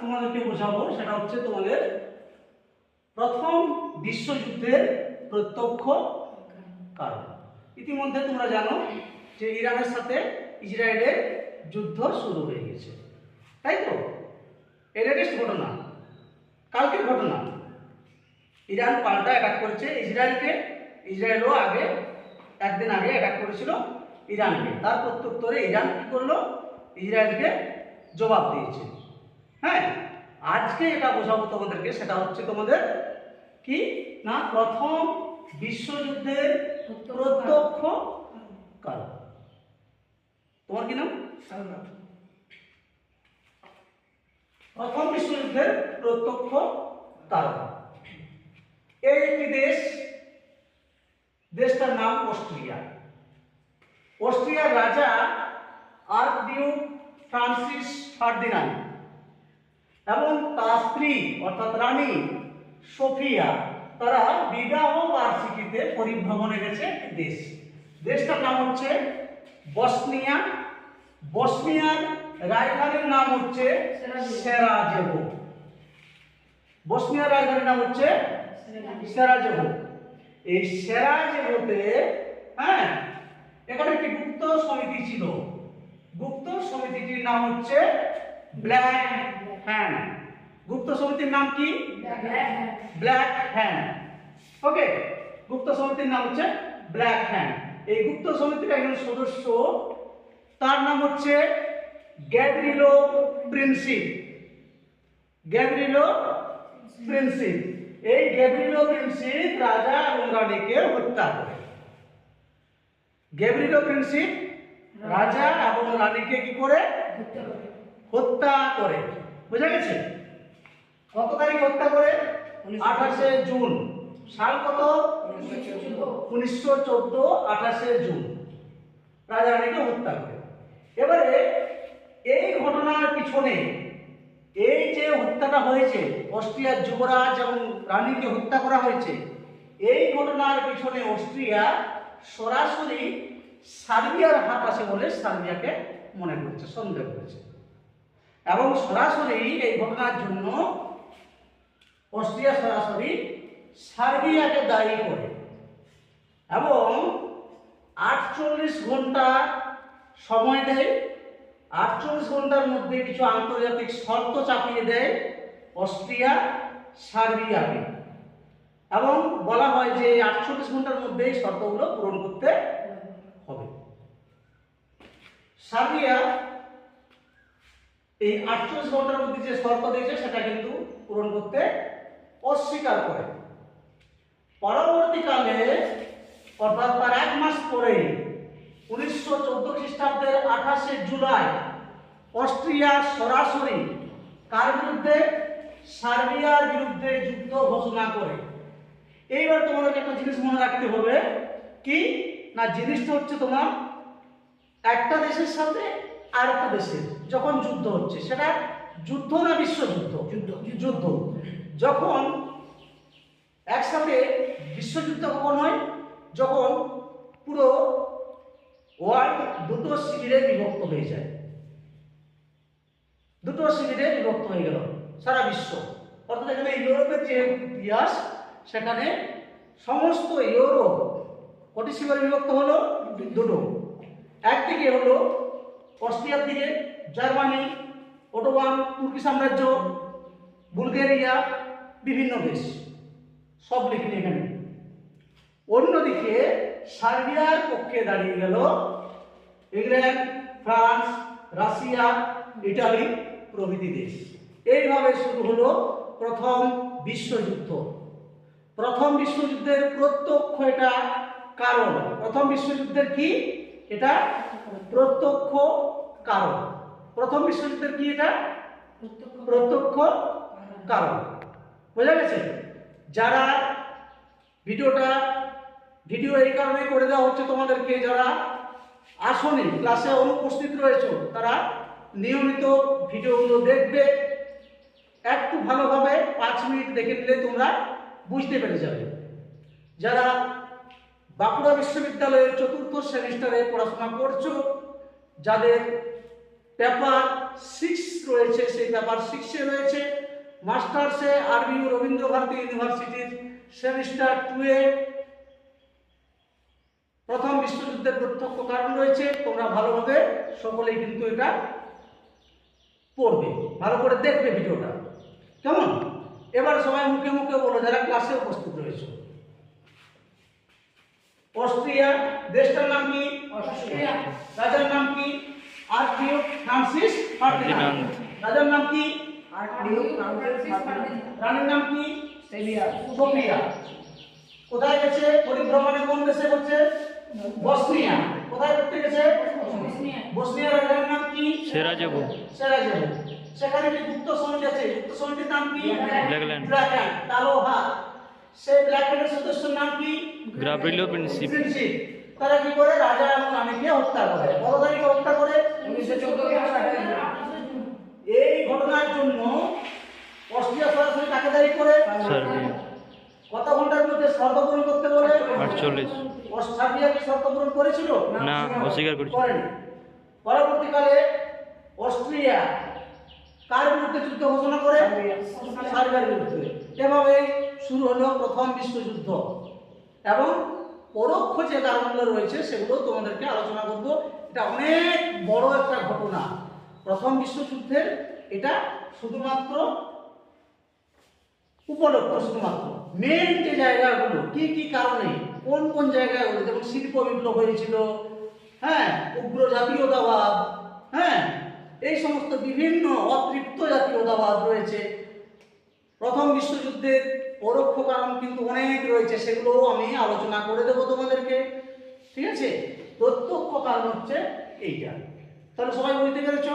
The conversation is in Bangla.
তোমাদেরকে বোঝাবো, সেটা হচ্ছে তোমাদের প্রথম বিশ্বযুদ্ধের প্রত্যক্ষ কারণ। ইতিমধ্যে তোমরা জানো যে ইরানের সাথে ইসরায়েলের যুদ্ধ শুরু হয়ে গেছে। তাই তো? এর লেটেস্ট ঘটনা। কালকের ঘটনা। ইরান পাল্টা অ্যাটাক করেছে ইসরায়েলকে। ইসরায়েলও আগে, একদিন আগে অ্যাটাক করেছিল ইরানকে। তার প্রত্যুত্তরে ইরান কী করল? ইসরায়েলকে জবাব দিয়েছে। হ্যাঁ আজকে এটা বোঝাবো তোমাদেরকে সেটা হচ্ছে তোমাদের কি? না প্রথম বিশ্বযুদ্ধের প্রত্যক্ষ কারণ। তোমার কি নাম? প্রথম বিশ্বযুদ্ধের প্রত্যক্ষ কারণ। এই একটি দেশ দেশটার নাম অস্ট্রিয়া। অস্ট্রিয়ার রাজা আর্কডিউক ফ্রান্সিস ফার্দিনান্ড। এবং তার স্ত্রী অর্থাৎ রানী সোফিয়া তারা বিবাহ বার্ষিকীতে পরিভ্রমণে গেছে একটি দেশ। দেশটার নাম হচ্ছে বসনিয়া। বসনিয়ার রাজধানীর নাম হচ্ছে সেরাজেভো বসনিয়ার রাজধানীর নাম হচ্ছে সেরাজেভো এই সেরাজেভোতে হ্যাঁ এখানে একটি গুপ্ত সমিতি ছিল। গুপ্ত সমিতিটির নাম হচ্ছে ব্ল্যাক হ্যান্ড গুপ্ত সমিতির নাম কি? ব্ল্যাক হ্যান্ড ওকে গুপ্ত সমিতির নাম হচ্ছে ব্ল্যাক হ্যান্ড এই গুপ্ত সমিতির একজন সদস্য তার নাম হচ্ছে গ্যাব্রিলো প্রিন্সিপ গ্যাব্রিলো প্রিন্সিপ এই গ্যাব্রিলো প্রিন্সিপ রাজা এবং রানীকে হত্যা করে। গ্যাব্রিলো প্রিন্সিপ রাজা এবং রানীকে কি করে। হত্যা করে। বুঝা গেছে? কত তারিখ হত্যা করে? আঠাশে জুন। সাল কত? উনিশশো চোদ্দ, আঠাশে জুন। রাজা রানীকে হত্যা করে। এবারে এই ঘটনার পিছনে এই যে হত্যাটা হয়েছে, অস্ট্রিয়ার যুবরাজ এবং রানীকে হত্যা করা হয়েছে, এই ঘটনার পিছনে অস্ট্রিয়া সরাসরি সার্বিয়ার হাত আছে বলে সার্বিয়াকে মনে করছে, সন্দেহ করেছে। এবং সরাসরি এই ঘটনার জন্য অস্ট্রিয়া সরাসরি সার্বিয়াকে দায়ী করে এবং আটচল্লিশ ঘণ্টা সময় দেয়। আটচল্লিশ ঘণ্টার মধ্যে কিছু আন্তর্জাতিক শর্ত চাপিয়ে দেয় অস্ট্রিয়া সার্বিয়াকে। এবং বলা হয় যে আটচল্লিশ ঘণ্টার মধ্যে এই শর্তগুলো পূরণ করতে হবে। সার্বিয়া এই আটচল্লিশ ঘণ্টার মধ্যে যে শর্ত দিয়েছে, সেটা কিন্তু পূরণ করতে অস্বীকার করে। পরবর্তীকালে, অর্থাৎ তার এক মাস পরে উনিশশো চোদ্দ খ্রিস্টাব্দের আঠাশে জুলাই, অস্ট্রিয়া সরাসরি কার বিরুদ্ধে? সার্বিয়ার বিরুদ্ধে যুদ্ধ ঘোষণা করে। এইবার তোমাদেরকে একটা জিনিস মনে রাখতে হবে, কি? না, জিনিসটা হচ্ছে তোমার একটা দেশের সাথে আর একটা দেশের। যখন যুদ্ধ হচ্ছে সেটা যুদ্ধ না বিশ্বযুদ্ধ যুদ্ধ? যুদ্ধ। যখন একসাথে বিশ্বযুদ্ধ কখন হয়? যখন পুরো ওয়ার্ল্ড দুটো শিবিরে বিভক্ত হয়ে যায়। দুটো শিবিরে বিভক্ত হয়ে গেল সারা বিশ্ব। অর্থাৎ এখানে ইউরোপের যে ইতিহাস সেখানে সমস্ত ইউরোপ কটি শিবিরে বিভক্ত হলো? দুটো। একদিকে হলো অস্ট্রিয়ার দিকে জার্মানি ওটোবান তুর্কি সাম্রাজ্য, বুলগেরিয়া, বিভিন্ন দেশ। সব লিখিনি এখানে অন্যদিকে সার্বিয়ার পক্ষে দাঁড়িয়ে গেল ইংল্যান্ড, ফ্রান্স, রাশিয়া, ইটালি প্রভৃতি দেশ। এইভাবে শুরু হলো প্রথম বিশ্বযুদ্ধ। প্রথম বিশ্বযুদ্ধের প্রত্যক্ষ এটা কারণ। প্রথম বিশ্বযুদ্ধের কি? এটা প্রত্যক্ষ কারণ। প্রথম বিশ্বযুদ্ধের কি এটা? প্রত্যক্ষ কারণ। বোঝা গেছে? যারা ভিডিওটা ভিডিও এই কারণে করে দেওয়া হচ্ছে তোমাদেরকে যারা আসনে ক্লাসে অনুপস্থিত রয়েছে তারা নিয়মিত ভিডিওগুলো দেখবে। একটু ভালোভাবে পাঁচ মিনিট দেখে নিলে তোমরা বুঝতে পেরে যাবে। যারা বাঁকুড়া বিশ্ববিদ্যালয়ের চতুর্থ সেমিস্টারে পড়াশোনা করছ যাদের পেপার সিক্স রয়েছে সেই পেপার সিক্সে রয়েছে। মাস্টার্সে আরবি রবীন্দ্র ভারতী ইউনিভার্সিটির সেমিস্টার টুয়ে প্রথম বিশ্বযুদ্ধের প্রত্যক্ষ কারণ রয়েছে তোমরা ভালোভাবে সকলেই কিন্তু এটা পড়বে ভালো করে দেখবে ভিডিওটা। কেমন? এবার সবাই মুখে মুখে বলো যারা ক্লাসে উপস্থিত রয়েছে। অস্ট্রিয়া দেশটার নাম কি? অস্ট্রিয়া। রাজার নাম কি? আর্থিও ফ্রান্সিস ফার্দিনান্দ রাজার নাম কি? আর্টডিউক ফ্রান্সিস ফার্দিনান্দ রানীর নাম কি? সেভিয়া সোফিয়া। কোথায় গেছে? পরিভ্রমণে কোন দেশে করছে বসনিয়া। কোথায় করতে গেছে? বসনিয়া। বসনিয়ার রাজার নাম কি? সেরাজেভো। সেরাজেভো। সেখানে যে গুপ্ত সৈনিক আছে গুপ্ত সৈনিকের নাম কি? ব্ল্যাকল্যান্ড। ব্ল্যাকল্যান্ড। কালো হাত। সেই ব্ল্যাকল্যান্ডের সদস্যের নাম কি? গ্রাব্রিলো প্রিন্সিপ তারা কি করে রানীকে হত্যা করে কত তারিখে হত্যা করে উনিশশো চোদ্দ এই ঘটনার জন্য অস্ট্রিয়া সরাসরি কাকে দায়ী করে। কত ঘণ্টার মধ্যে শর্ত পূরণ করতে বলে? আটচল্লিশ। সার্বিয়া কি শর্তপূরণ করেছিল? না অস্বীকার করেছে করেনি। পরবর্তীকালে অস্ট্রিয়া কার বিরুদ্ধে যুদ্ধ ঘোষণা করে? সার্বিয়ার বিরুদ্ধে। এভাবে শুরু হলো প্রথম বিশ্বযুদ্ধ। এবং পরোক্ষ যে কারণগুলো রয়েছে সেগুলো তোমাদেরকে আলোচনা করব। এটা অনেক বড় একটা ঘটনা। প্রথম বিশ্বযুদ্ধের এটা শুধুমাত্র উপলক্ষ, শুধুমাত্র। মেন যে জায়গাগুলো, কি কি কারণে, কোন কোন জায়গাগুলো, যেমন শিল্প বিপ্লব হয়েছিল হ্যাঁ উগ্র জাতীয়তাবাদ হ্যাঁ এই সমস্ত বিভিন্ন অতৃপ্ত জাতীয়তাবাদ রয়েছে। প্রথম বিশ্বযুদ্ধের পরোক্ষ কারণ কিন্তু অনেক রয়েছে, সেগুলোও আমি আলোচনা করে দেবো তোমাদেরকে। ঠিক আছে? প্রত্যক্ষ কারণ হচ্ছে এইটা। তাহলে সবাই বুঝতে পেরেছ?